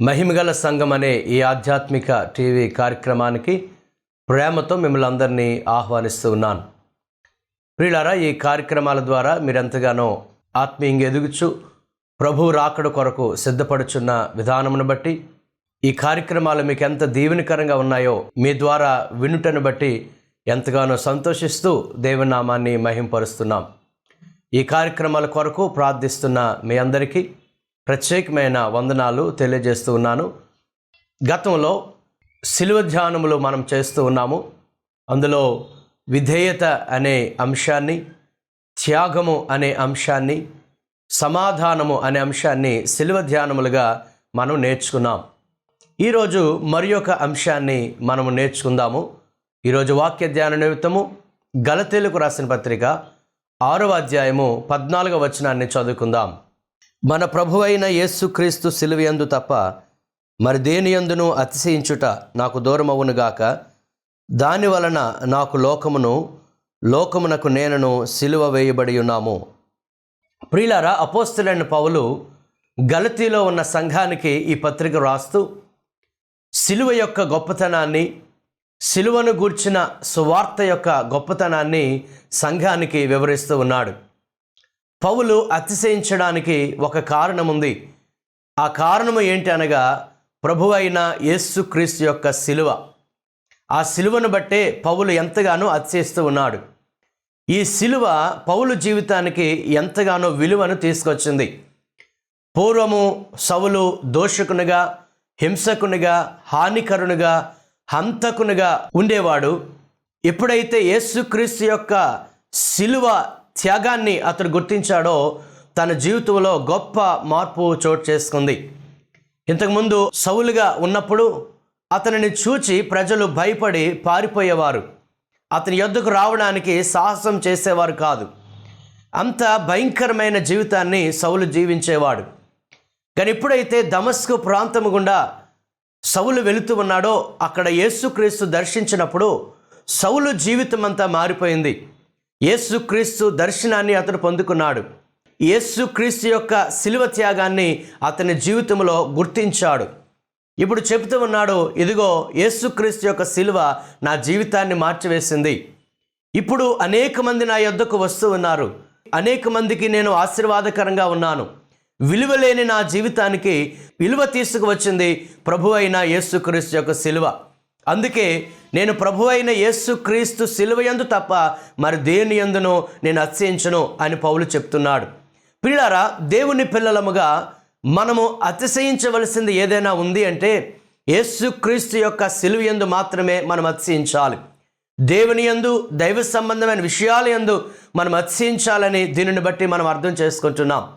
మహిమగల సంఘం అనే ఈ ఆధ్యాత్మిక టీవీ కార్యక్రమానికి ప్రేమతో మిమ్మల్ని అందరినీ ఆహ్వానిస్తూ ఉన్నాను. ప్రియులారా ఈ కార్యక్రమాల ద్వారా మీరెంతగానో ఆత్మీయంగా ఎదుగుచు ప్రభు రాకడ కొరకు సిద్ధపడుచున్న విధానమును బట్టి ఈ కార్యక్రమాలు మీకు ఎంత దీవెనకరంగా ఉన్నాయో మీ ద్వారా వినుటను బట్టి ఎంతగానో సంతోషిస్తూ దేవుని నామాన్ని మహింపరుస్తున్నాం. ఈ కార్యక్రమాల కొరకు ప్రార్థిస్తున్న మీ అందరికీ ప్రత్యేకమైన వందనాలు తెలియజేస్తూ ఉన్నాను. గతంలో శిలువ ధ్యానములు మనం చేస్తూ ఉన్నాము. అందులో విధేయత అనే అంశాన్ని త్యాగము అనే అంశాన్ని సమాధానము అనే అంశాన్ని శిలువ ధ్యానములుగా మనం నేర్చుకున్నాం. ఈరోజు మరి ఒక అంశాన్ని మనము నేర్చుకుందాము. ఈరోజు వాక్య ధ్యాన నిమిత్తము గలతెలుకు రాసిన పత్రిక ఆరవ అధ్యాయము పద్నాలుగవ వచనాన్ని చదువుకుందాం. మన ప్రభు అయిన యేసుక్రీస్తు సిలువయందు తప్ప మరి దేని యందును అతిశయించుట నాకు దూరమవునుగాక దాని వలన నాకు లోకమును లోకమునకు నేనను సిలువ వేయబడి ఉన్నాము. ప్రియులారా అపోస్తులైన పౌలు గలతీలో ఉన్న సంఘానికి ఈ పత్రిక రాస్తూ సిలువ యొక్క గొప్పతనాన్ని సిలువను గూర్చిన సువార్త యొక్క గొప్పతనాన్ని సంఘానికి వివరిస్తూ ఉన్నాడు. పౌలు అతిశయించడానికి ఒక కారణం ఉంది ఆ కారణము ఏంటి అనగా ప్రభు అయిన యేసుక్రీస్తు యొక్క సిలువ. ఆ సిలువను బట్టే పౌలు ఎంతగానో అతిశయిస్తూ ఉన్నాడు. ఈ సిలువ పౌలు జీవితానికి ఎంతగానో విలువను తీసుకొచ్చింది. పూర్వము సవులు దోషకునిగా హింసకునిగా హానికరునిగా హంతకునిగా ఉండేవాడు. ఎప్పుడైతే యేసుక్రీస్తు యొక్క సిలువ త్యాగాన్ని అతడు గుర్తించాడో తన జీవితంలో గొప్ప మార్పు చోటు చేసుకుంది. ఇంతకుముందు సౌలుగా ఉన్నప్పుడు అతనిని చూచి ప్రజలు భయపడి పారిపోయేవారు. అతని యొద్దకు రావడానికి సాహసం చేసేవారు కాదు. అంత భయంకరమైన జీవితాన్ని సౌలు జీవించేవాడు. కానీ ఎప్పుడైతే దమస్కు ప్రాంతం గుండా సౌలు వెళుతూ ఉన్నాడో అక్కడ యేసుక్రీస్తు దర్శించినప్పుడు సౌలు జీవితం అంతా మారిపోయింది. యేసుక్రీస్తు దర్శనాన్ని అతడు పొందుకున్నాడు. యేసుక్రీస్తు యొక్క శిలువ త్యాగాన్ని అతని జీవితంలో గుర్తించాడు. ఇప్పుడు చెబుతూ ఉన్నాడు ఇదిగో యేసుక్రీస్తు యొక్క శిలువ నా జీవితాన్ని మార్చివేసింది. ఇప్పుడు అనేక మంది నా యొద్దకు వస్తూ ఉన్నారు. అనేక మందికి నేను ఆశీర్వాదకరంగా ఉన్నాను. విలువ లేని నా జీవితానికి విలువ తీసుకువచ్చింది ప్రభు అయిన యేసుక్రీస్తు యొక్క శిలువ అందుకే నేను ప్రభు అయిన యేసుక్రీస్తు శిలువ యందు తప్ప మరి దేని ఎందునో నేను అతిశయించను అని పౌలు చెప్తున్నాడు. పిల్లారా దేవుని పిల్లలముగా మనము అతిశయించవలసింది ఏదైనా ఉంది అంటే యేసుక్రీస్తు యొక్క సిలువ ఎందు మాత్రమే మనం అతిశయించాలి. దేవుని యందు దైవ సంబంధమైన విషయాల యందు మనం అతిశయించాలని దీనిని బట్టి మనం అర్థం చేసుకుంటున్నాం.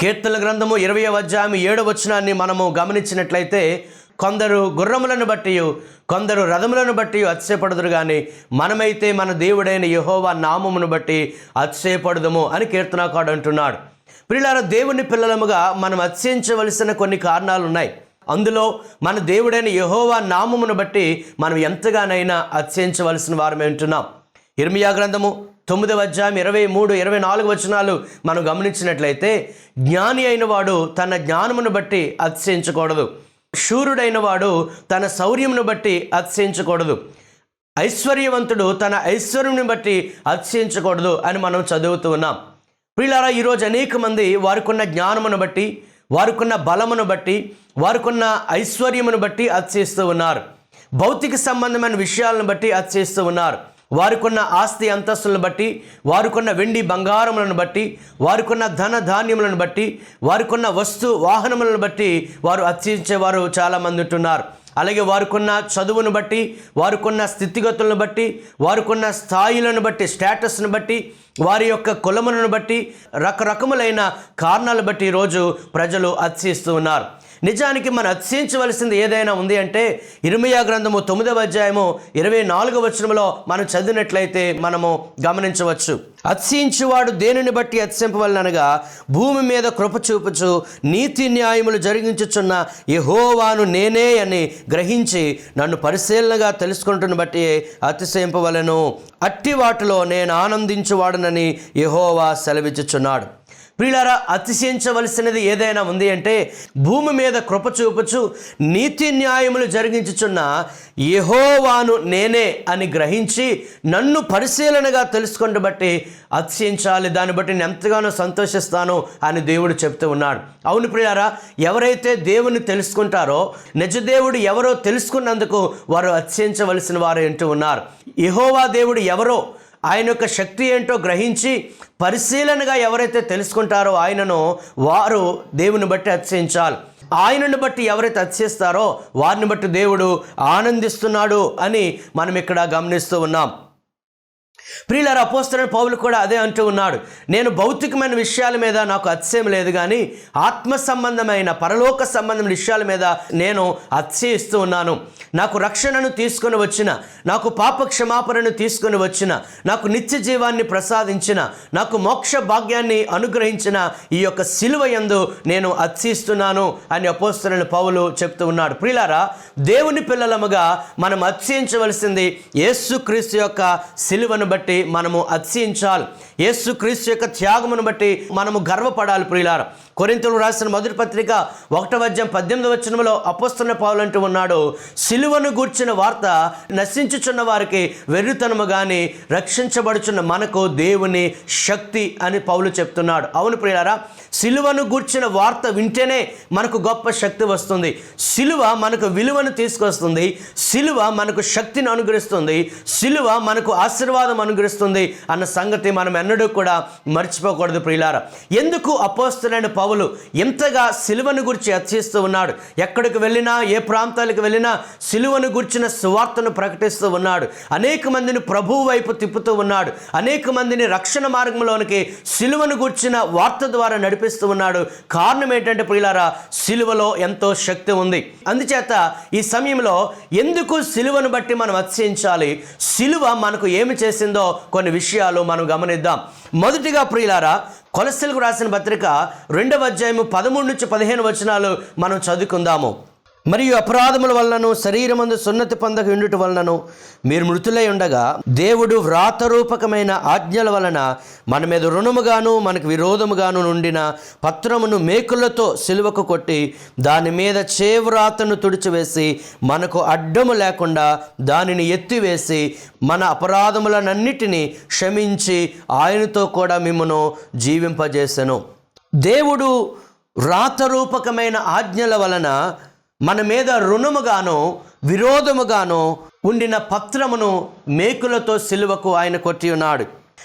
కీర్తన గ్రంథము ఇరవై అధ్యాయం ఏడవ వచనాన్ని మనము గమనించినట్లయితే కొందరు గుర్రములను బట్టి కొందరు రథములను బట్టి అతిశయపడదురు కానీ మనమైతే మన దేవుడైన యహోవా నామమును బట్టి అతిశయపడదుము అని కీర్తనాకాడు అంటున్నాడు. పిల్లల దేవుని పిల్లలముగా మనం అతిశయించవలసిన కొన్ని కారణాలు ఉన్నాయి అందులో మన దేవుడైన యహోవా నామమును బట్టి మనం ఎంతగానైనా అతిశయించవలసిన వారమే ఉంటున్నాం. ఇర్మియా గ్రంథము తొమ్మిదవ అధ్యాయం ఇరవై మూడు ఇరవై నాలుగు వచనాలు మనం గమనించినట్లయితే జ్ఞాని అయిన వాడు తన జ్ఞానమును బట్టి అతిశయించకూడదు. శూరుడైన వాడు తన శౌర్యమును బట్టి అతిశయించకూడదు. ఐశ్వర్యవంతుడు తన ఐశ్వర్యంని బట్టి అతిశయించకూడదు అని మనం చదువుతూ ఉన్నాం. ప్రియులారా ఈరోజు అనేక మంది వారికున్న జ్ఞానమును బట్టి వారికున్న బలమును బట్టి వారికున్న ఐశ్వర్యమును బట్టి అతిశయిస్తూ ఉన్నారు. భౌతిక సంబంధమైన విషయాలను బట్టి అతిశయిస్తూ ఉన్నారు. వారికున్న ఆస్తి అంతస్తులను బట్టి వారికున్న వెండి బంగారములను బట్టి వారికున్న ధన ధాన్యములను బట్టి వారికున్న వస్తు వాహనములను బట్టి వారు అర్చించేవారు చాలామంది ఉంటున్నారు. అలాగే వారికున్న చదువును బట్టి వారికున్న స్థితిగతులను బట్టి వారికున్న స్థాయిలను బట్టి స్టేటస్ను బట్టి వారి యొక్క కులములను బట్టి రకరకములైన కారణాలు బట్టి ఈరోజు ప్రజలు అర్చిస్తూ ఉన్నారు. నిజానికి మనం అతిశయించవలసింది ఏదైనా ఉంది అంటే ఇరుమయా గ్రంథము తొమ్మిదవ అధ్యాయము ఇరవై నాలుగవ వచనంలో మనం చదివినట్లయితే మనము గమనించవచ్చు. అతిశయించువాడు దేనిని బట్టి అతిశింపవలనగా భూమి మీద కృప చూపుచు నీతి న్యాయములు జరిగించుచున్న యహోవాను నేనే అని గ్రహించి నన్ను పరిశీలనగా తెలుసుకుంటున్న బట్టి అతిశయింపవలను. అట్టి వాటిలో నేను ఆనందించువాడనని యహోవా సెలవిచ్చుచున్నాడు. ప్రియులారా అతిశయించవలసినది ఏదైనా ఉంది అంటే భూమి మీద కృప చూపచు నీతి న్యాయములు జరిగించుచున్న యహోవాను నేనే అని గ్రహించి నన్ను పరిశీలనగా తెలుసుకుని బట్టి అతిశయించాలి. దాన్ని బట్టి నేను ఎంతగానో సంతోషిస్తాను అని దేవుడు చెప్తూ ఉన్నాడు. అవును ప్రియారా ఎవరైతే దేవుని తెలుసుకుంటారో నిజదేవుడు ఎవరో తెలుసుకున్నందుకు వారు అతిశయించవలసిన వారు అంటూ ఉన్నారు. యహోవా దేవుడు ఎవరో ఆయన యొక్క శక్తి ఏంటో గ్రహించి పరిశీలనగా ఎవరైతే తెలుసుకుంటారో ఆయనను వారు దేవుని బట్టి అతిశయించాలి ఆయనను బట్టి ఎవరైతే అతిశయిస్తారో వారిని బట్టి దేవుడు ఆనందిస్తున్నాడు అని మనం ఇక్కడ గమనిస్తూ ఉన్నాం. ప్రియులారు అపోస్తున్న పౌలు కూడా అదే అంటూ ఉన్నాడు. నేను భౌతికమైన విషయాల మీద నాకు అతిశయం లేదు కానీ ఆత్మ సంబంధమైన పరలోక సంబంధమైన విషయాల మీద నేను అతిశయిస్తూ ఉన్నాను. నాకు రక్షణను తీసుకొని వచ్చిన నాకు పాప క్షమాపణను తీసుకొని వచ్చిన నాకు నిత్య జీవాన్ని ప్రసాదించిన నాకు మోక్ష భాగ్యాన్ని అనుగ్రహించిన ఈ యొక్క సిలువ యందు నేను అతిశయిస్తున్నాను అని అపోస్తున్న పౌలు చెప్తూ ఉన్నాడు. ప్రియులారా దేవుని పిల్లలముగా మనం అతిశయించవలసింది యేసుక్రీస్తు యొక్క సిలువను బట్టి మనము అతిశయించాలి. యేసుక్రీస్తు యొక్క త్యాగమును బట్టి మనము గర్వపడాలి ప్రియులారు. కొరింతలు రాసిన మొదటి పత్రిక ఒకటవ అధ్యాయం పద్దెనిమిది వచనంలో అపస్తున్న పావులంటూ అంటూ ఉన్నాడు సిలువను గూర్చిన వార్త నశించుచున్న వారికి వెర్రితనము కానీ రక్షించబడుచున్న మనకు దేవుని శక్తి అని పౌలు చెప్తున్నాడు. అవును ప్రియులారా సిలువను గూర్చిన వార్త వింటేనే మనకు గొప్ప శక్తి వస్తుంది. సిలువ మనకు విలువను తీసుకొస్తుంది. సిలువ మనకు శక్తిని అనుగ్రహిస్తుంది. సిలువ మనకు ఆశీర్వాదం అనుగ్రహిస్తుంది అన్న సంగతి మనం ఎన్నడూ కూడా మర్చిపోకూడదు ప్రియులార. ఎందుకు అపోస్తులైన పౌలు ఎంతగా సిలువను గురించి హెచ్చరిస్తూ ఉన్నాడు? ఎక్కడికి వెళ్ళినా ఏ ప్రాంతాలకు వెళ్ళినా సిలువను గుర్చిన సువార్తను ప్రకటిస్తూ ఉన్నాడు. అనేక మందిని ప్రభువు వైపు తిప్పుతూ ఉన్నాడు. అనేక మందిని రక్షణ మార్గంలోనికి సిలువను గుర్చిన వార్త ద్వారా నడిపిస్తూ ఉన్నాడు. కారణం ఏంటంటే ప్రియులారా సిలువలో ఎంతో శక్తి ఉంది. అందుచేత ఈ సమయంలో ఎందుకు సిలువను బట్టి మనం అతిశయించాలి సిలువ మనకు ఏమి చేసింది? కొన్ని విషయాలు మనం గమనిద్దాం. మొదటిగా ప్రియులారా కొలసలకు రాసిన పత్రిక రెండవ అధ్యాయము పదమూడు నుంచి పదిహేను వచనాలు మనం చదువుకుందాము. మరియు అపరాధముల వలనను శరీరమందు సున్నతి పొందక ఉండుట వలనను మీరు మృతులై ఉండగా దేవుడు వ్రాతరూపకమైన ఆజ్ఞల వలన మన మీద రుణముగాను మనకు విరోధముగాను నుండిన పత్రమును మేకులతో సిలువకు కొట్టి దాని మీద చేవ్రాతను తుడిచివేసి మనకు అడ్డము లేకుండా దానిని ఎత్తివేసి మన అపరాధములనన్నిటినీ క్షమించి ఆయనతో కూడా మిమ్మను జీవింపజేసెను. దేవుడు వ్రాతరూపకమైన ఆజ్ఞల వలన మన మీద రుణముగాను విరోధముగాను ఉండిన పత్రమును మేకులతో సిలువకు ఆయన కొట్టి ఉన్నాడు.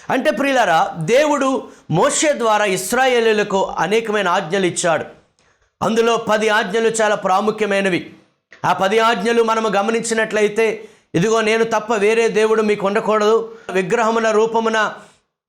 అంటే ప్రియులరా దేవుడు మోషే ద్వారా ఇస్రాయేలీలకు అనేకమైన ఆజ్ఞలు ఇచ్చాడు. అందులో పది ఆజ్ఞలు చాలా ప్రాముఖ్యమైనవి. ఆ పది ఆజ్ఞలు మనము గమనించినట్లయితే ఇదిగో నేను తప్ప వేరే దేవుడు మీకు ఉండకూడదు విగ్రహమున రూపమున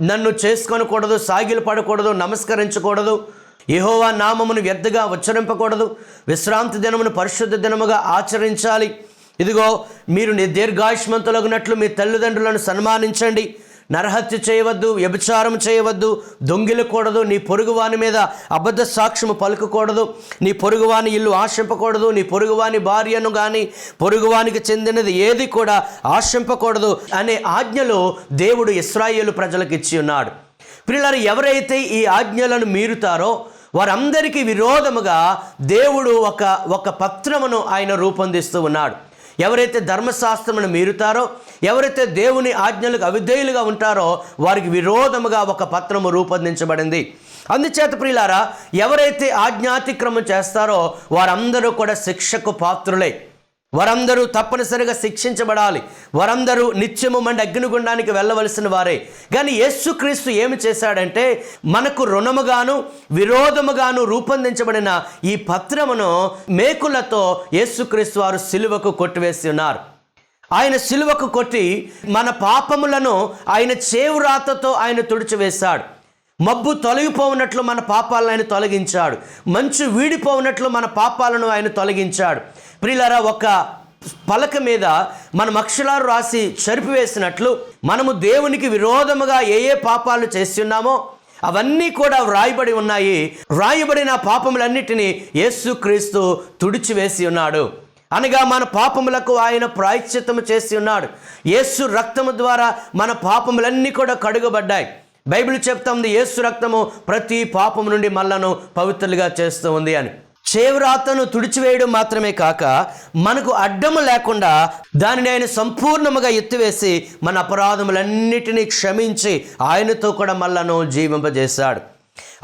నన్ను చేసుకొనకూడదు సాగిలు పడకూడదు నమస్కరించకూడదు యహోవా నామమును వ్యర్థగా ఉచ్చరింపకూడదు. విశ్రాంతి దినమును పరిశుద్ధ దినముగా ఆచరించాలి. ఇదిగో మీరు ని- దీర్ఘాయుష్మంతులగునట్లు మీ తల్లిదండ్రులను సన్మానించండి. నరహత్య చేయవద్దు వ్యభిచారం చేయవద్దు దొంగిలకూడదు నీ పొరుగువాని మీద అబద్ధ సాక్ష్యము పలుకకూడదు. నీ పొరుగువాని ఇల్లు ఆశింపకూడదు నీ పొరుగువాని భార్యను కానీ పొరుగువానికి చెందినది ఏది కూడా ఆశింపకూడదు అనే ఆజ్ఞలు దేవుడు ఇస్రాయేలు ప్రజలకు ఇచ్చి ఉన్నాడు. పిల్లలు ఎవరైతే ఈ ఆజ్ఞలను మీరుతారో వారందరికీ విరోధముగా దేవుడు ఒక ఒక పత్రమును ఆయన రూపొందిస్తూ ఉన్నాడు. ఎవరైతే ధర్మశాస్త్రమును మీరుతారో ఎవరైతే దేవుని ఆజ్ఞలకు అవిధేయులుగా ఉంటారో వారికి విరోధముగా ఒక పత్రము రూపొందించబడింది. అందుచేత ప్రియులారా ఎవరైతే ఆజ్ఞాతిక్రమం చేస్తారో వారందరూ కూడా శిక్షకు పాత్రులే. వారందరూ తప్పనిసరిగా శిక్షించబడాలి. వారందరూ నిత్యము మండి అగ్నిగుండానికి వెళ్ళవలసిన వారే. కానీ యేసుక్రీస్తు ఏమి చేశాడంటే మనకు రుణముగాను విరోధముగాను రూపొందించబడిన ఈ పత్రమును మేకులతో యేసుక్రీస్తు వారు సిలువకు కొట్టివేసి ఉన్నారు. ఆయన సిలువకు కొట్టి మన పాపములను ఆయన చేవురాతతో ఆయన తుడిచివేశాడు. మబ్బు తొలగిపోవునట్లు మన పాపాలను ఆయన తొలగించాడు. మంచు వీడిపోవునట్లు మన పాపాలను ఆయన తొలగించాడు. ప్రియులారా ఒక పలక మీద మనం అక్షరాలు రాసి చరిపివేసినట్లు మనము దేవునికి విరోధముగా ఏ ఏ పాపాలు చేస్తున్నామో అవన్నీ కూడా వ్రాయబడి ఉన్నాయి. వ్రాయబడిన పాపములన్నిటినీ యేసుక్రీస్తు తుడిచివేసి ఉన్నాడు. అనగా మన పాపములకు ఆయన ప్రాయశ్చిత్తము చేసి ఉన్నాడు. యేసు రక్తము ద్వారా మన పాపములన్నీ కూడా కడుగబడ్డాయి. బైబిల్ చెప్తుంది యేసు రక్తము ప్రతి పాపము నుండి మళ్ళను పవిత్రులుగా చేస్తూ ఉంది అని. చేవ్రాతను తుడిచివేయడం మాత్రమే కాక మనకు అడ్డము లేకుండా దానిని ఆయన సంపూర్ణముగా ఎత్తివేసి మన అపరాధములన్నిటినీ క్షమించి ఆయనతో కూడా మళ్ళను జీవింపజేశాడు.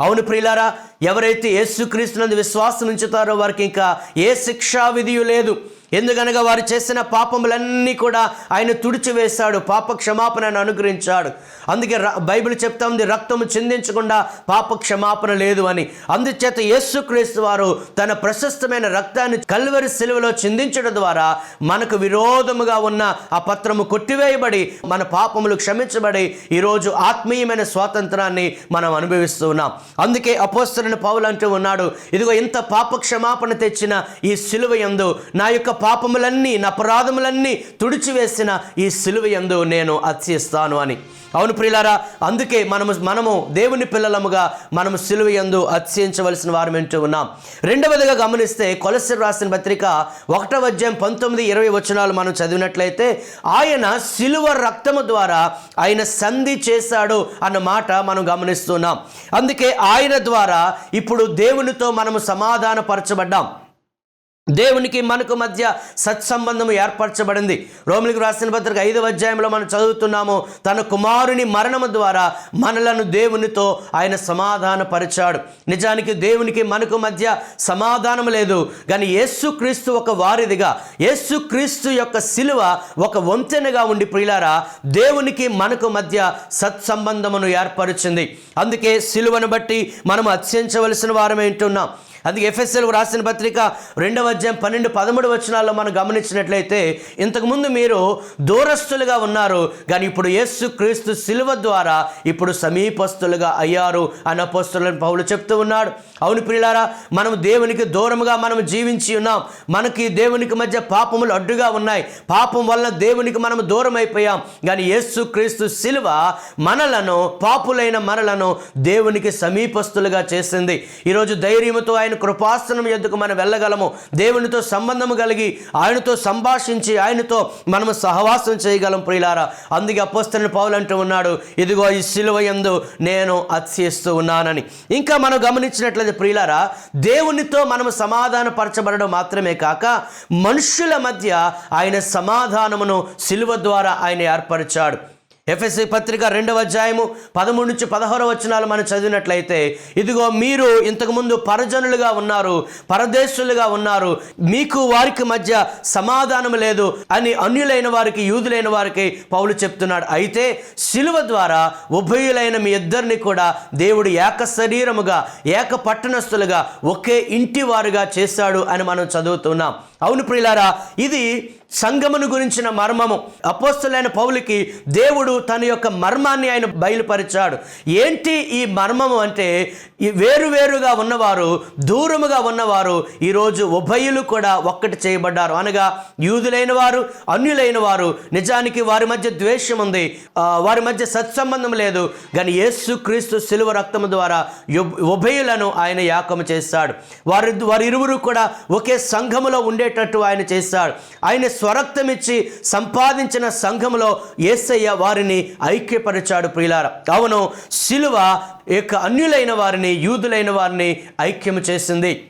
అవును ప్రియులారా ఎవరైతే యేసుక్రీస్తునందు విశ్వాసం ఉంచుతారో వారికి ఇంకా ఏ శిక్షా విధియు లేదు. ఎందుకనగా వారు చేసిన పాపములన్నీ కూడా ఆయన తుడిచివేశాడు పాప క్షమాపణను అనుగ్రహించాడు. అందుకే ర- బైబిల్ చెప్తా ఉంది రక్తము చిందించకుండా పాప క్షమాపణ లేదు అని. అందుచేత యేసుక్రీస్తు వారు తన ప్రశస్తమైన రక్తాన్ని కల్వరి సిలువలో చిందించడం ద్వారా మనకు విరోధముగా ఉన్న ఆ పత్రము కొట్టివేయబడి మన పాపములు క్షమించబడి ఈరోజు ఆత్మీయమైన స్వాతంత్రాన్ని మనం అనుభవిస్తున్నాం అందుకే అపోస్తరుని పౌలు అంటూ ఉన్నాడు ఇదిగో ఇంత పాప క్షమాపణ తెచ్చిన ఈ సిలువ యందు నా యొక్క పాపములన్నీ నా అపరాధములన్నీ తుడిచివేసిన ఈ సిలువ ఎందు నేను అత్యస్తాను అని. అవును ప్రియులారా అందుకే మనము మనము దేవుని పిల్లలముగా మనము సిలువ యందు అత్యించవలసిన వారు వింటూ ఉన్నాం. రెండవదిగా గమనిస్తే కొలసి రాసిన పత్రిక ఒకటవ అధ్యాయం పంతొమ్మిది ఇరవై వచనాలు మనం చదివినట్లయితే ఆయన సిలువ రక్తము ద్వారా ఆయన సంధి చేశాడు అన్న మాట మనం గమనిస్తున్నాం అందుకే ఆయన ద్వారా ఇప్పుడు దేవునితో మనము సమాధానపరచబడ్డాం. దేవునికి మనకు మధ్య సత్సంబంధము ఏర్పరచబడింది. రోమిలికి రాసిన పత్రిక ఐదవ అధ్యాయంలో మనం చదువుతున్నాము తన కుమారుని మరణము ద్వారా మనలను దేవునితో ఆయన సమాధానపరిచాడు. నిజానికి దేవునికి మనకు మధ్య సమాధానం లేదు కానీ యేసుక్రీస్తు ఒక వారిదిగా యేసుక్రీస్తు యొక్క శిలువ ఒక వంతెనగా ఉండి ప్రియులారా దేవునికి మనకు మధ్య సత్సంబంధమును ఏర్పరిచింది. అందుకే శిలువను బట్టి మనం అత్యంచవలసిన వారం ఉంటున్నాం. అందుకే ఎఫ్ఎస్ఎల్ రాసిన పత్రిక రెండవ అధ్యాయం పన్నెండు పదమూడు వచనాల్లో మనం గమనించినట్లయితే ఇంతకుముందు మీరు దూరస్తులుగా ఉన్నారు కానీ ఇప్పుడు యేసు క్రీస్తు శిలువ ద్వారా ఇప్పుడు సమీపస్తులుగా అయ్యారు అని అపోస్తులని పౌలు చెప్తూ ఉన్నాడు. అవును ప్రియులారా మనం దేవునికి దూరముగా మనం జీవించి ఉన్నాం. మనకి దేవునికి మధ్య పాపములు అడ్డుగా ఉన్నాయి. పాపం వల్ల దేవునికి మనం దూరం అయిపోయాం కానీ యేసు క్రీస్తు శిలువ మనలను పాపులైన మనలను దేవునికి సమీపస్తులుగా చేసింది. ఈరోజు ధైర్యముతో ఆయన కృపాసనం ఎద్దుకు మనం వెళ్ళగలము? దేవునితో సంబంధము కలిగి ఆయనతో సంభాషించి ఆయనతో మనము సహవాసం చేయగలం ప్రియులారా. అందుకే అపోస్తలని పౌలు అంటూ ఉన్నాడు ఇదిగో ఈ సిలువ యందు నేను అత్యస్తూ ఉన్నానని. ఇంకా మనం గమనించినట్లయితే ప్రియులారా దేవునితో మనము సమాధానపరచబడడం మాత్రమే కాక మనుషుల మధ్య ఆయన సమాధానమును సిలువ ద్వారా ఆయన ఏర్పరిచాడు. ఎఫ్ఎస్సి పత్రిక రెండవ అధ్యాయము పదమూడు నుంచి పదహారు వచనాలు మనం చదివినట్లయితే ఇదిగో మీరు ఇంతకుముందు పరజనులుగా ఉన్నారు పరదేశులుగా ఉన్నారు మీకు వారికి మధ్య సమాధానం లేదు అని అన్యులైన వారికి యూదులైన వారికి పౌలు చెప్తున్నాడు. అయితే శిలువ ద్వారా ఉభయులైన మీ ఇద్దరిని కూడా దేవుడు ఏక శరీరముగా ఏక పట్టణస్థులుగా ఒకే ఇంటి వారుగా చేశాడు అని మనం చదువుతున్నాం. అవును ప్రియులారా ఇది సంగమును గురించిన మర్మము. అపోస్తులైన పౌలుకి దేవుడు తన యొక్క మర్మాన్ని ఆయన బయలుపరిచాడు. ఏంటి ఈ మర్మము అంటే ఈ వేరువేరుగా ఉన్నవారు దూరముగా ఉన్నవారు ఈరోజు ఉభయులు కూడా ఒక్కటి చేయబడ్డారు. అనగా యూదులైన వారు అన్యులైన వారు నిజానికి వారి మధ్య ద్వేషం ఉంది. వారి మధ్య సత్సంబంధం లేదు. కానీ యేసు క్రీస్తు శిలువ రక్తము ద్వారా ఉభయులను ఆయన యాకము చేస్తాడు. వారి వారి ఇరువురు కూడా ఒకే సంఘములో ఉండేటట్టు ఆయన చేస్తాడు. ఆయన స్వరక్తమిచ్చి సంపాదించిన సంఘములో యేసయ్య వారిని ఐక్యపరిచాడు ప్రియులార. కావును శిలువ యొక్క అన్యులైన వారిని యూదులైన వారిని ఐక్యము చేసింది.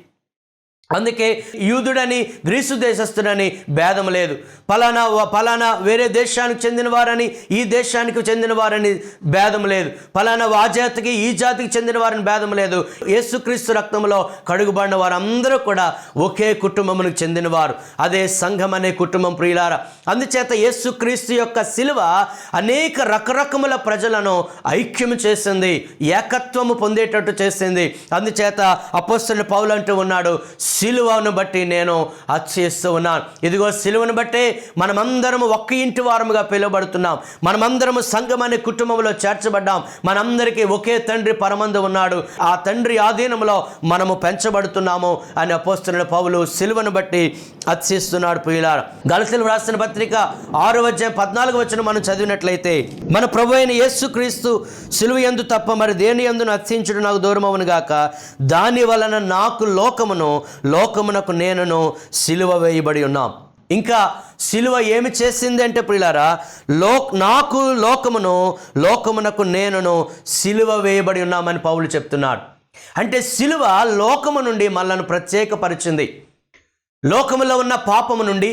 అందుకే యూదుడని గ్రీసు దేశస్థుడని భేదం లేదు. ఫలానా ఫలానా వేరే దేశానికి చెందినవారని ఈ దేశానికి చెందినవారని భేదం లేదు. ఫలానా ఆ జాతికి ఈ జాతికి చెందినవారని భేదం లేదు. యేసుక్రీస్తు రక్తంలో కడుగుబడిన వారందరూ కూడా ఒకే కుటుంబమునికి చెందినవారు. అదే సంఘం అనే కుటుంబం ప్రియులార. అందుచేత యేసుక్రీస్తు యొక్క శిలువ అనేక రకరకముల ప్రజలను ఐక్యము చేసింది ఏకత్వము పొందేటట్టు చేసింది. అందుచేత అపోస్తున్న పౌలు అంటూ ఉన్నాడు సిలువను బట్టి నేను అర్చిస్తూ ఉన్నాను. ఇదిగో సిలువను బట్టే మనమందరము ఒక్క ఇంటి వారముగా పిలువబడుతున్నాం. మనమందరము సంఘం అనే కుటుంబంలో చేర్చబడ్డాం. మనందరికీ ఒకే తండ్రి పరమందు ఉన్నాడు. ఆ తండ్రి ఆధీనంలో మనము పెంచబడుతున్నాము అని అపోస్తున్న పౌలు సిలువను బట్టి అర్చిస్తున్నాడు ప్రియులారా గలతీలు రాసిన పత్రిక ఆరు అధ్యాయం పద్నాలుగు వచ్చిన మనం చదివినట్లయితే మన ప్రభు అయిన యేసు క్రీస్తు సిలువ ఎందు తప్ప మరి దేని ఎందును అర్చించుడు నాకు దూరం అవును గాక? దాని వలన నాకు లోకమును లోకమునకు నేనును సిలువ వేయబడి ఉన్నాం. ఇంకా సిలువ ఏమి చేసింది అంటే ప్రియులారా లో నాకు లోకమును లోకమునకు నేనును సిలువ వేయబడి ఉన్నామని పౌలు చెప్తున్నాడు. అంటే సిలువ లోకము నుండి మనల్ని ప్రత్యేకపరిచింది. లోకములో ఉన్న పాపము నుండి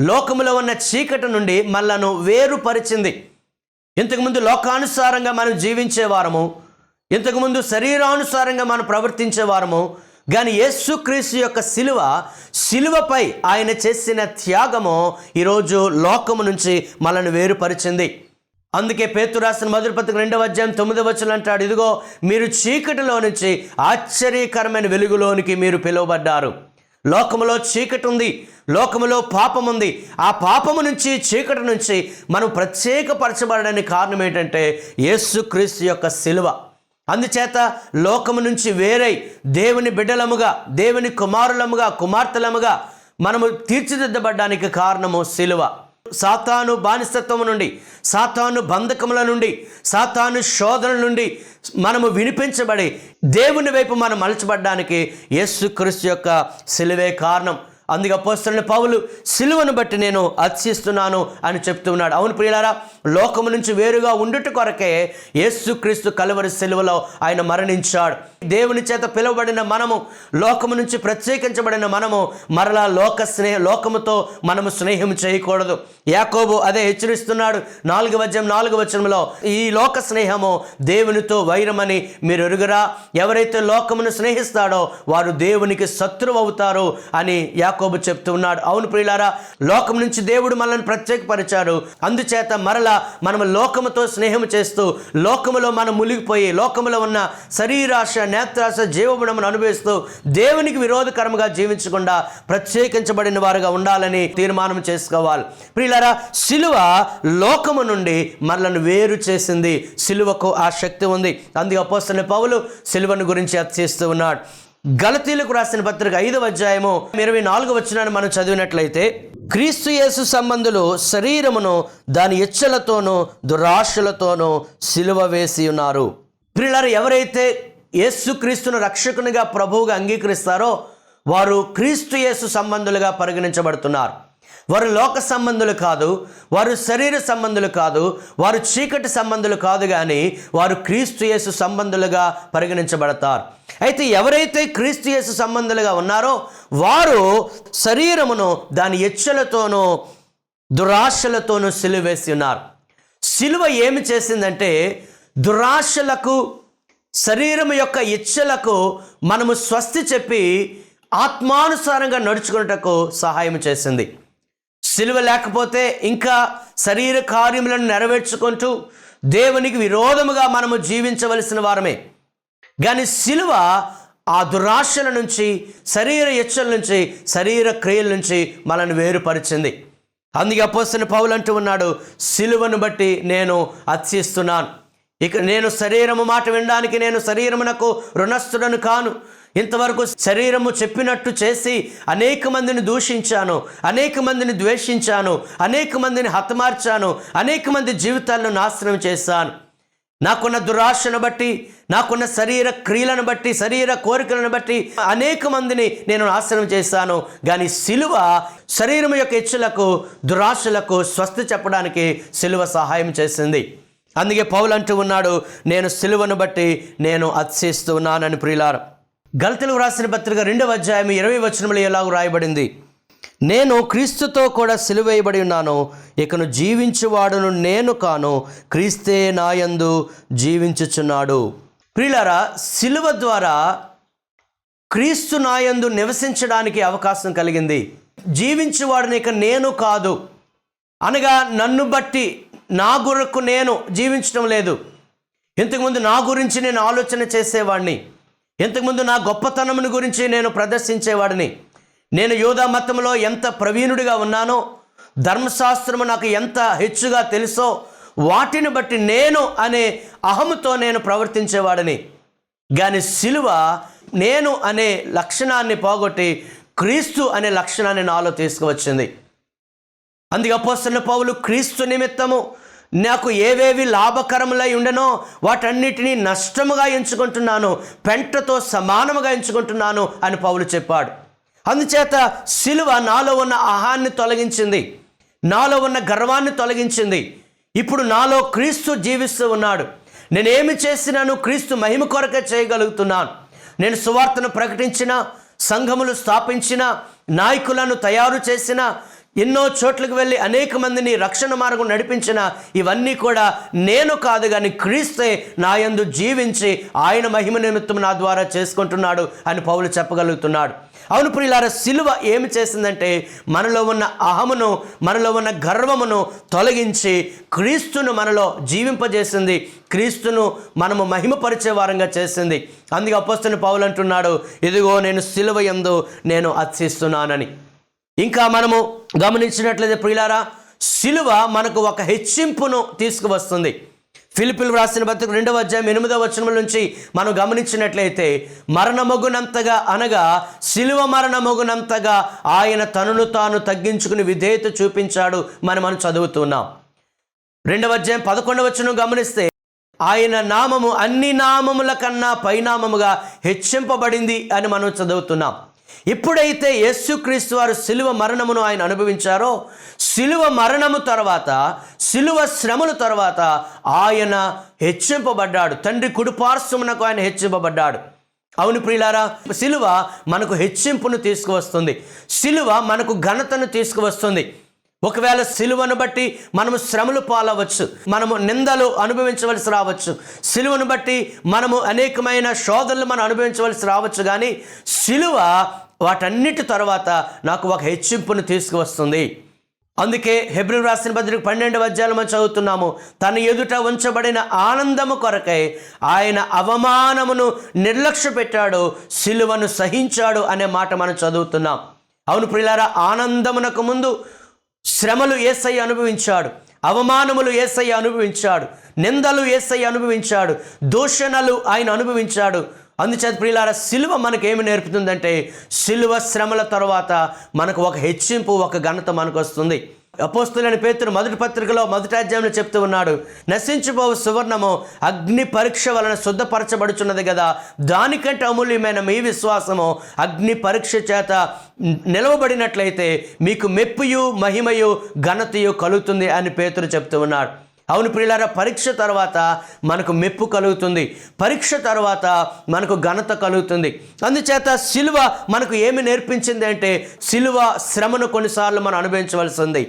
లోకములో ఉన్న చీకటి నుండి మనలను వేరుపరిచింది. ఇంతకుముందు లోకానుసారంగా మనం జీవించేవారము ఇంతకుముందు శరీరానుసారంగా మనం ప్రవర్తించేవారము కానీ యేసుక్రీస్తు యొక్క శిలువ శిలువపై ఆయన చేసిన త్యాగము ఈరోజు లోకము నుంచి మనల్ని వేరుపరిచింది. అందుకే పేతు రాసిన రెండవ అధ్యాయం తొమ్మిదవ వచనం అంటాడు ఇదిగో మీరు చీకటిలో నుంచి ఆశ్చర్యకరమైన వెలుగులోనికి మీరు పిలువబడ్డారు. లోకములో చీకటి ఉంది లోకములో పాపం ఉంది. ఆ పాపము నుంచి చీకటి నుంచి మనం ప్రత్యేకపరచబడడానికి కారణం ఏంటంటే యేసుక్రీస్తు యొక్క శిలువ అందుచేత లోకము నుంచి వేరై దేవుని బిడ్డలముగా దేవుని కుమారులముగా కుమార్తెలముగా మనము తీర్చిదిద్దబడ్డానికి కారణము శిలువ సాతాను బానిసత్వము నుండి సాతాను బంధకముల నుండి సాతాను శోధన నుండి మనము వినిపించబడి దేవుని వైపు మనం మలచబడ్డానికి యేసుక్రీస్తు యొక్క శిలువే కారణం. అందుకే అపోస్తున్న పౌలు సిలువను బట్టి నేను అర్చిస్తున్నాను అని చెప్తున్నాడు. అవును ప్రియులారా లోకము నుంచి వేరుగా ఉండుట కొరకే యేసుక్రీస్తు కలువరి సిలువలో ఆయన మరణించాడు. దేవుని చేత పిలువబడిన మనము లోకము నుంచి ప్రత్యేకించబడిన మనము మరలా లోక స్నేహ లోకముతో మనము స్నేహం చేయకూడదు. యాకోబు అదే హెచ్చరిస్తున్నాడు. నాలుగు వద్యం నాలుగు వచనంలో ఈ లోక స్నేహము దేవునితో వైరమని మీరు ఎరుగురా. ఎవరైతే లోకమును స్నేహిస్తాడో వారు దేవునికి శత్రువు అవుతారు అని యాకోబు చెప్తున్నాడు అవును ప్రియులారా లోకం నుంచి దేవుడు మనల్ని ప్రత్యేకపరిచాడు. అందుచేత మరలా మనం లోకముతో స్నేహం చేస్తూ లోకములో మనం మునిగిపోయి లోకములో ఉన్న శరీరాశ నేత్రాశ జీవగుణమును అనుభవిస్తూ దేవునికి విరోధకరముగా జీవించకుండా ప్రత్యేకించబడిన వారుగా ఉండాలని తీర్మానం చేసుకోవాలి. ప్రియులారా సిలువ లోకము నుండి మనలను వేరు చేసింది. సిలువకు ఆ శక్తి ఉంది. అందుకే అపోస్తున్న పౌలు సిలువను గురించి అర్చిస్తూ ఉన్నాడు. గలతీలకు రాసిన పత్రిక ఐదవ అధ్యాయము ఇరవై నాలుగు వచ్చినాన్ని మనం చదివినట్లయితే క్రీస్తు యేసు సంబంధులు శరీరమును దాని ఇచ్చలతోనూ దురాశలతోనూ సిలువ వేసి ఉన్నారు. పిల్లలు ఎవరైతే యేసు క్రీస్తును రక్షకునిగా ప్రభువుగా అంగీకరిస్తారో వారు క్రీస్తు యేసు సంబంధులుగా పరిగణించబడుతున్నారు. వారు లోక సంబంధులు కాదు వారు శరీర సంబంధులు కాదు వారు చీకటి సంబంధులు కాదు కానీ వారు క్రీస్తు యేసు సంబంధులుగా పరిగణించబడతారు. అయితే ఎవరైతే క్రీస్తు యేసు సంబంధులుగా ఉన్నారో వారు శరీరమును దాని ఎచ్చలతోనూ దురాశలతోనూ సిలువేసి ఉన్నారు. సిలువ ఏమి చేసిందంటే దురాశలకు శరీరం యొక్క ఇచ్చలకు మనము స్వస్తి చెప్పి ఆత్మానుసారంగా నడుచుకున్నటకు సహాయం చేసింది. సిలువ లేకపోతే ఇంకా శరీర కార్యములను నెరవేర్చుకుంటూ దేవునికి విరోధముగా మనము జీవించవలసిన వారమే. కానీ సిలువ ఆ దురాశల నుంచి శరీర ఇచ్చల నుంచి శరీర క్రియల నుంచి మనల్ని వేరుపరిచింది. అందుకే అపోస్తున్న పౌలు అంటూ ఉన్నాడు సిలువను బట్టి నేను అర్చిస్తున్నాను ఇక నేను శరీరము మాట వినడానికి నేను శరీరమునకు రుణస్థుడను కాను. ఇంతవరకు శరీరము చెప్పినట్టు చేసి అనేక మందిని దూషించాను అనేక మందిని ద్వేషించాను అనేక మందిని హతమార్చాను అనేక మంది జీవితాలను నాశనం చేశాను. నాకున్న దురాశను బట్టి నాకున్న శరీర క్రియలను బట్టి శరీర కోరికలను బట్టి అనేక మందిని నేను నాశనం చేశాను. కానీ సిలువ శరీరం యొక్క ఇచ్చులకు దురాశలకు స్వస్తి చెప్పడానికి సిలువ సహాయం చేసింది. అందుకే పౌలు అంటూ ఉన్నాడు నేను సిలువను బట్టి నేను అత్సిస్తూ ప్రియులార. గల్తలు వ్రాసిన రాసిన పత్రిక రెండవ అధ్యాయం ఇరవై వచనములు ఎలాగో రాయబడింది. నేను క్రీస్తుతో కూడా సిలువేయబడి ఉన్నాను ఇకను జీవించువాడును నేను కాను క్రీస్తే నాయందు జీవించుచున్నాడు. ప్రియులారా సిలువ ద్వారా క్రీస్తు నాయందు నివసించడానికి అవకాశం కలిగింది. జీవించేవాడిని ఇక నేను కాదు. అనగా నన్ను బట్టి నా గురకు నేను జీవించడం లేదు. ఇంతకుముందు నా గురించి నేను ఆలోచన చేసేవాడిని. ఇంతకుముందు నా గొప్పతనముని గురించి నేను ప్రదర్శించేవాడిని. నేను యోధా మతంలో ఎంత ప్రవీణుడిగా ఉన్నానో ధర్మశాస్త్రము నాకు ఎంత హెచ్చుగా తెలుసో వాటిని బట్టి నేను అనే అహముతో నేను ప్రవర్తించేవాడని. కానీ సిలువ నేను అనే లక్షణాన్ని పోగొట్టి క్రీస్తు అనే లక్షణాన్ని నాలో తీసుకువచ్చింది. అందుకే అపోస్తున్న పౌలు క్రీస్తు నిమిత్తము నాకు ఏవేవి లాభకరములై ఉండనో వాటన్నిటినీ నష్టముగా ఎంచుకుంటున్నాను పెంటతో సమానముగా ఎంచుకుంటున్నాను అని పౌలు చెప్పాడు. అందుచేత సిలువ నాలో ఉన్న అహాన్ని తొలగించింది. నాలో ఉన్న గర్వాన్ని తొలగించింది. ఇప్పుడు నాలో క్రీస్తు జీవిస్తూ ఉన్నాడు. నేనేమి చేసినాను క్రీస్తు మహిమ కొరకే చేయగలుగుతున్నాను. నేను సువార్తను ప్రకటించిన సంఘములు స్థాపించిన నాయకులను తయారు చేసిన ఎన్నో చోట్లకు వెళ్ళి అనేక మందిని రక్షణ మార్గం నడిపించిన ఇవన్నీ కూడా నేను కాదు కానీ క్రీస్తే నా యందు జీవించి ఆయన మహిమ నిమిత్తం నా ద్వారా చేసుకుంటున్నాడు అని పౌలు చెప్పగలుగుతున్నాడు. అవును ప్రియులార సిలువ ఏమి చేసిందంటే మనలో ఉన్న అహమును మనలో ఉన్న గర్వమును తొలగించి క్రీస్తును మనలో జీవింపజేసింది. క్రీస్తును మనము మహిమపరిచే వారంగా చేసింది. అందుకే అపస్తుని పౌలు అంటున్నాడు ఇదిగో నేను సిలువ ఎందు నేను అర్చిస్తున్నానని. ఇంకా మనము గమనించినట్లయితే ప్రియులారా శిలువ మనకు ఒక హెచ్చింపును తీసుకువస్తుంది. ఫిలిపిల్ వ్రాసిన బతుకు రెండవ అధ్యాయం ఎనిమిదవ వచనం నుంచి మనం గమనించినట్లయితే మరణమగునంతగా అనగా శిలువ మరణమగునంతగా ఆయన తనను తాను తగ్గించుకుని విధేయత చూపించాడు మనం మనం చదువుతున్నాం. రెండవ అధ్యాయం పదకొండవ వచనం గమనిస్తే ఆయన నామము అన్ని నామముల కన్నా పైనామముగా హెచ్చింపబడింది అని మనం చదువుతున్నాం. ఎప్పుడైతే యేసుక్రీస్తు వారు సిలువ మరణమును ఆయన అనుభవించారో సిలువ మరణము తర్వాత సిలువ శ్రమల తర్వాత ఆయన హెచ్చింపబడ్డాడు. తండ్రి కుడిపార్శ్వమునకు ఆయన హెచ్చింపబడ్డాడు. అవును ప్రియులారా సిలువ మనకు హెచ్చింపును తీసుకువస్తుంది. సిలువ మనకు ఘనతను తీసుకువస్తుంది. ఒకవేళ సిలువను బట్టి మనము శ్రమలు పాలవచ్చు మనము నిందలు అనుభవించవలసి రావచ్చు సిలువను బట్టి మనము అనేకమైన శోధనలు మనం అనుభవించవలసి రావచ్చు కానీ సిలువ వాటన్నిటి తర్వాత నాకు ఒక హెచ్చింపును తీసుకువస్తుంది. అందుకే హెబ్రి రాసిన పత్రిక పన్నెండు అధ్యాయులు మనం చదువుతున్నాము తన ఎదుట ఉంచబడిన ఆనందము కొరకై ఆయన అవమానమును నిర్లక్ష్య పెట్టాడు సిలువను సహించాడు అనే మాట మనం చదువుతున్నాం. అవును ప్రిలారా ఆనందమునకు ముందు శ్రమలు ఏసయ్య అనుభవించాడు అవమానములు ఏసయ్య అనుభవించాడు నిందలు ఏసయ్య అనుభవించాడు దూషణలు ఆయన అనుభవించాడు. అందుచేత ప్రియులారా సిలువ మనకు ఏమి నేర్పుతుందంటే సిలువ శ్రమల తర్వాత మనకు ఒక హెచ్చింపు ఒక ఘనత మనకు వస్తుంది అపోస్తులని పేతురు మొదటి పత్రికలో మొదటి అధ్యాయంలో చెప్తూ ఉన్నాడు నశించిపోవు సువర్ణము అగ్ని పరీక్ష వలన శుద్ధపరచబడుచున్నది కదా. దానికంటే అమూల్యమైన మీ విశ్వాసము అగ్ని పరీక్ష చేత నిలవబడినట్లయితే మీకు మెప్పుయు మహిమయు ఘనతయు కలుగుతుంది అని పేతురు చెప్తూ ఉన్నాడు. అవును ప్రియులారా పరీక్ష తర్వాత మనకు మెప్పు కలుగుతుంది. పరీక్ష తర్వాత మనకు ఘనత కలుగుతుంది. అందుచేత సిలువ మనకు ఏమి నేర్పించింది అంటే సిలువ శ్రమను కొన్నిసార్లు మనం అనుభవించవలసి ఉంది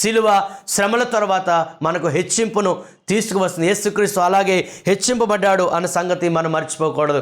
సిలువ శ్రమల తర్వాత మనకు హెచ్చింపును తీసుకువస్తుంది. యేసుక్రీస్తు అలాగే హెచ్చింపబడ్డాడు అన్న సంగతి మనం మర్చిపోకూడదు.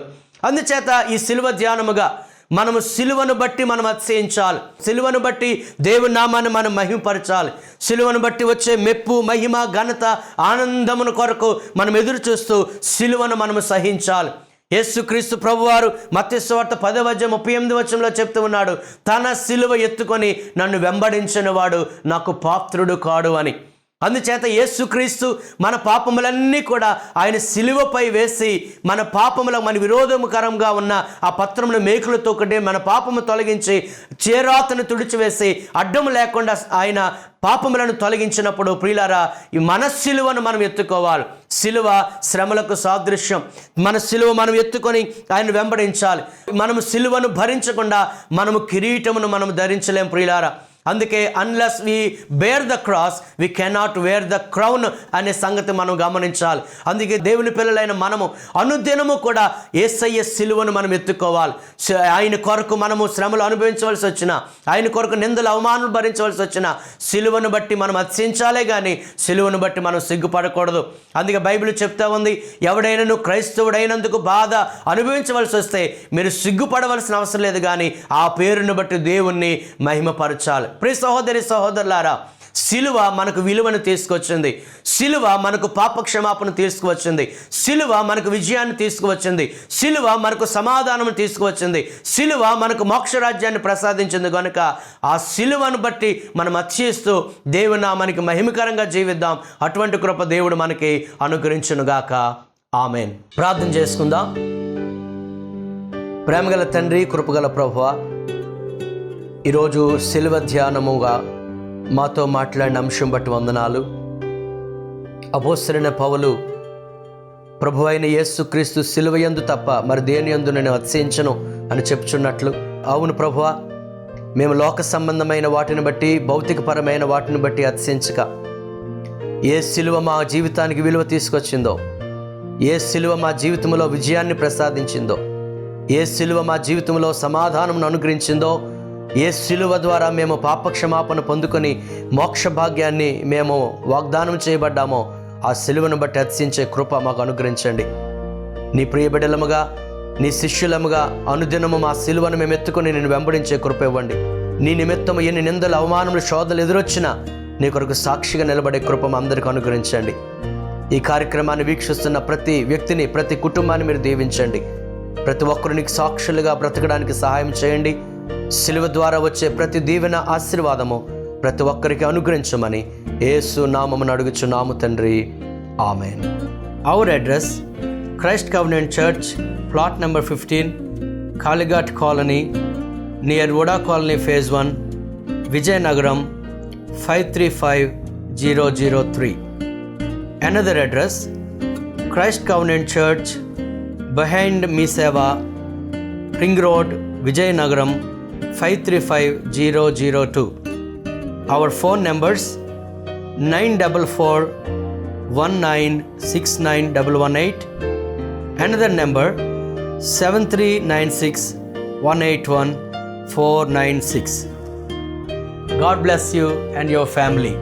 అందుచేత ఈ సిలువ ధ్యానముగా మనము సిలువను బట్టి మనం అతిశయించాలి. సిలువను బట్టి దేవుని నామాన్ని మనం మహిమపరచాలి సిలువను బట్టి వచ్చే మెప్పు మహిమ ఘనత ఆనందమును కొరకు మనం ఎదురు చూస్తూ సిలువను మనము సహించాలి. యేసుక్రీస్తు ప్రభువారు మత్స్యవార్త పదవజ్య ముప్పై ఎనిమిది వచ్చంలో చెప్తూ ఉన్నాడు తన సిలువ ఎత్తుకొని నన్ను వెంబడించిన వాడు నాకు పాత్రుడు కాడు అని. అందుచేత యేసుక్రీస్తు మన పాపములన్నీ కూడా ఆయన సిలువపై వేసి మన పాపముల మన విరోధముకరంగా ఉన్న ఆ పత్రమును మేకులతో ఒకటి మన పాపము తొలగించి చేరాతను తుడిచివేసి అడ్డము లేకుండా ఆయన పాపములను తొలగించినప్పుడు ప్రియులారా ఈ మన సిలువను మనం ఎత్తుకోవాలి. సిలువ శ్రమలకు సాదృశ్యం. మన సిలువ మనం ఎత్తుకొని ఆయన వెంబడించాలి. మనము సిలువను భరించకుండా మనము కిరీటమును మనం ధరించలేం ప్రియులారా. అందుకే unless we bear the cross we cannot wear the crown అనే సంగతి మనం గమనించాలి. అందుకే దేవుని పిల్లలైన మనము అనుదినము కూడా ఏసయ్య సిలువను మనం ఎత్తుకోవాలి. ఆయన కొరకు మనము శ్రమలు అనుభవించవలసి వచ్చిన ఆయన కొరకు నిందలు అవమానాలు భరించవలసి వచ్చిన సిలువను బట్టి మనం అతిశించాలే కానీ సిలువను బట్టి మనం సిగ్గుపడకూడదు. అందుకే బైబిల్ చెప్తా ఉంది ఎవడైనాను క్రైస్తవుడైనందుకు బాధ అనుభవించవలసి వస్తే మీరు సిగ్గుపడవలసిన అవసరం లేదు కానీ ఆ పేరును బట్టి దేవుణ్ణి మహిమపరచాలి. ప్రి సహోదరి సహోదరులారా సిలువ మనకు విలువను తీసుకొచ్చింది. సిలువ మనకు పాపక్షమాపణ తీసుకువచ్చింది. సిలువ మనకు విజయాన్ని తీసుకువచ్చింది. సిలువ మనకు సమాధానం తీసుకువచ్చింది. సిలువ మనకు మోక్షరాజ్యాన్ని ప్రసాదించింది కనుక ఆ సిలువను బట్టి మనం అత్యస్తూ దేవుని మనకి మహిమకరంగా జీవిద్దాం. అటువంటి కృప దేవుడు మనకి అనుగ్రహించునుగాక. ఆమెన్. ప్రార్థన చేసుకుందాం. ప్రేమగల తండ్రి కృపగల ప్రభువ ఈరోజు శిలువ ధ్యానముగా మాతో మాట్లాడిన అంశం బట్టి వందనాలు. అపోసరిన పౌలు ప్రభు అయిన యేసుక్రీస్తు సిలువయందు తప్ప మరి దేని యందు నేను అతిశయించను అని చెప్పుచున్నట్లు. అవును ప్రభువ మేము లోక సంబంధమైన వాటిని బట్టి భౌతికపరమైన వాటిని బట్టి అతిశయించక ఏ సిలువ మా జీవితానికి విలువ తీసుకొచ్చిందో ఏ సిలువ మా జీవితంలో విజయాన్ని ప్రసాదించిందో ఏ సిలువ మా జీవితంలో సమాధానం అనుగ్రహించిందో ఏ శిలువ ద్వారా మేము పాపక్షమాపణ పొందుకొని మోక్ష భాగ్యాన్ని మేము వాగ్దానం చేయబడ్డామో ఆ శిలువను బట్టి అతిశించే కృప మాకు అనుగ్రహించండి. నీ ప్రియబిడలముగా నీ శిష్యులముగా అనుదినము మా సిలువను మేము ఎత్తుకుని నేను వెంబడించే కృప ఇవ్వండి. నీ నిమిత్తము ఎన్ని నిందలు అవమానములు శోధలు ఎదురొచ్చినా నీ కొరకు సాక్షిగా నిలబడే కృప మా అందరికీ అనుగ్రహించండి. ఈ కార్యక్రమాన్ని వీక్షిస్తున్న ప్రతి వ్యక్తిని ప్రతి కుటుంబాన్ని మీరు దీవించండి. ప్రతి ఒక్కరు నీకు సాక్షులుగా బ్రతకడానికి సహాయం చేయండి. సిలువ ద్వారా వచ్చే ప్రతి దీవెన ఆశీర్వాదము ప్రతి ఒక్కరికి అనుగ్రహించమని ఏసు నామమును అడుగుచున్నాము తండ్రి. ఆమె our address Christ covenant church plot number fifteen Kalighat colony near Vuda colony phase one Vizianagaram five three five zero zero three another address Christ covenant church behind Mee Seva ring road Vizianagaram 535 002. Our phone numbers 944 1969118. Another number seven three nine six one eight one four nine six. God bless you and your family.